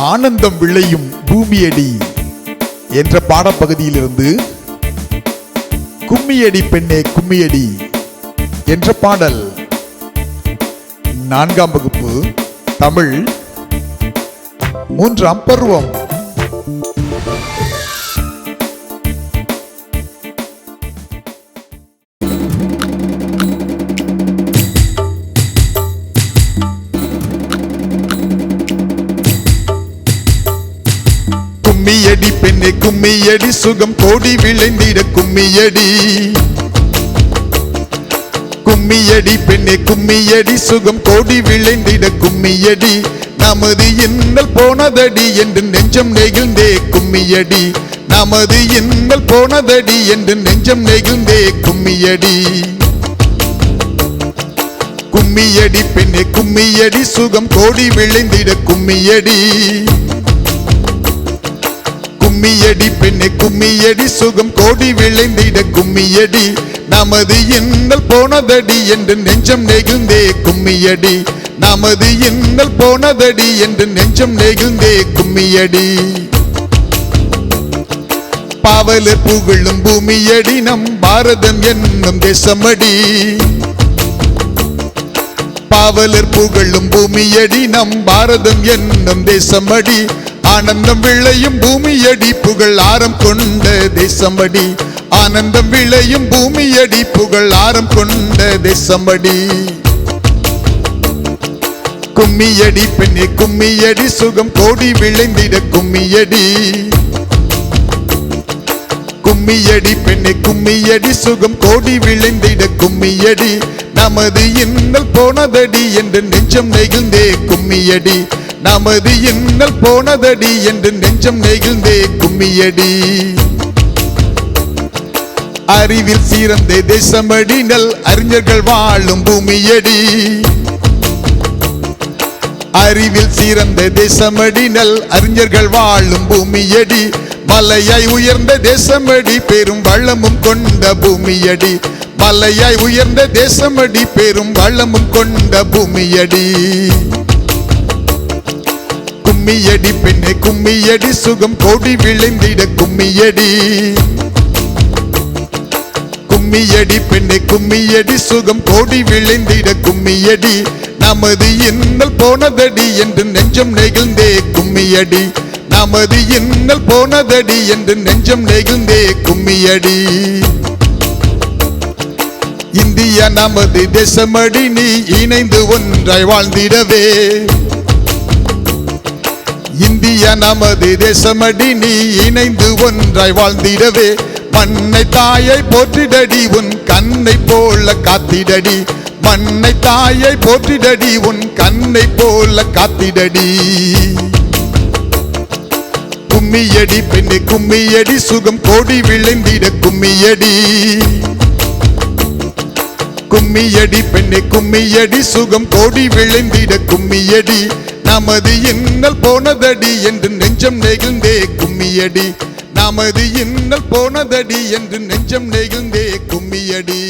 ஆனந்தம் விளையும் பூமியடி என்ற பாடப்பகுதியிலிருந்து கும்மியடி பெண்ணே கும்மியடி என்ற பாடல். நான்காம் வகுப்பு தமிழ். மூன்றாம் பருவம். கும்மியடி பெண்ணே கும்மியடி சுகம் கோடி விளைந்திட கும்மியடி. கும்மியடி பெண்ணே கும்மியடி சுகம் கோடி விளைந்திட கும்மியடி. நமது இன்னல் போனதடி என்று நெஞ்சம் நெகிழ்ந்தே கும்மியடி. நமது இன்னல் போனதடி என்று நெஞ்சம் நெகிழ்ந்தே கும்மியடி. கும்மியடி பெண்ணே கும்மியடி சுகம் கோடி விளைந்திட கும்மியடி. கும்மியடி பெண்ணே கும்மியடி சுகம் கோடி விளைந்திட கும்மியடி. நமது இன்னல் போனதடி என்று நெஞ்சம் நெகிழ்ந்தே கும்மியடி. நமது இன்னல் போனதடி என்று நெஞ்சம் நெகிழ்ந்தே கும்மியடி. பாவல புகழும் பூமியடி நம் பாரதம் என்னும் தேசமடி. பாவலர் புகழும் பூமியடி நம் பாரதம் என்னும் தேசமடி. ஆனந்தம் விளையும் பூமியடி புகழ் ஆரம் கொண்ட தேசமடி ஆனந்தம் விளையும் பூமியடி புகழ் ஆரம் கொண்ட தேசமடி கும்மியடி பெண்ணே கும்மியடி சுகம் கோடி விளைந்திட கும்மியடி. கும்மியடி பெண்ணே கும்மியடி சுகம் கோடி விளைந்திட கும்மியடி. நமது இன்னல் போனதடி என்று நெஞ்சம் நெகிழ்ந்தே கும்மியடி. நமது இன்னல் போனதடி என்று நெஞ்சம் நெகிழ்ந்தே கும்மியடி. அறிவில் சீரந்தே தேசமடி நல் அறிஞர்கள் வாழும் பூமியடி. அறிவில் சீரந்த தேசமடி நல் அறிஞர்கள் வாழும் பூமியடி. மலையாய் உயர்ந்த தேசமடி பெரும் வளமும் கொண்ட பூமியடி. மலையாய் உயர்ந்த தேசமடி பெரும் வளமும் கொண்ட பூமியடி. கும்மியடி பெண்ணே கும்மியடி சுகம் கோடி விளைந்திட கும்மியடி. கும்மியடி பெண்ணே கும்மியடி சுகம் கோடி விளைந்திட கும்மியடி. நமது இன்னல் போனதடி என்று நெஞ்சம் நெகிழ்ந்தே கும்மியடி. நமது இன்னல் போனதடி என்று நெஞ்சம் நெகிழ்ந்தே கும்மியடி. இந்தியா நமது தேசமடி நீ இணைந்து ஒன்றாய் வாழ்ந்திடவே. இந்தியா நமது தேசமடி நீ இணைந்து ஒன்றாய் வாழ்ந்திடவே. மண்ணை தாயை போற்றிடடி உன் கண்ணை போல காத்திடடி. மண்ணை தாயை போற்றிடடி உன் கண்ணை போல காத்திடடி. கும்மியடி பெண்ணு கும்மியடி சுகம் கோடி விளைந்திட கும்மியடி. கும்மியடி பெண்ணு கும்மியடி சுகம் கோடி விளைந்திட கும்மியடி. நமது இன்னல் போனதடி என்று நெஞ்சம் நெகிழ்ந்தே கும்மியடி. நமது இன்னல் போனதடி என்று நெஞ்சம் நெகிழ்ந்தே கும்மியடி.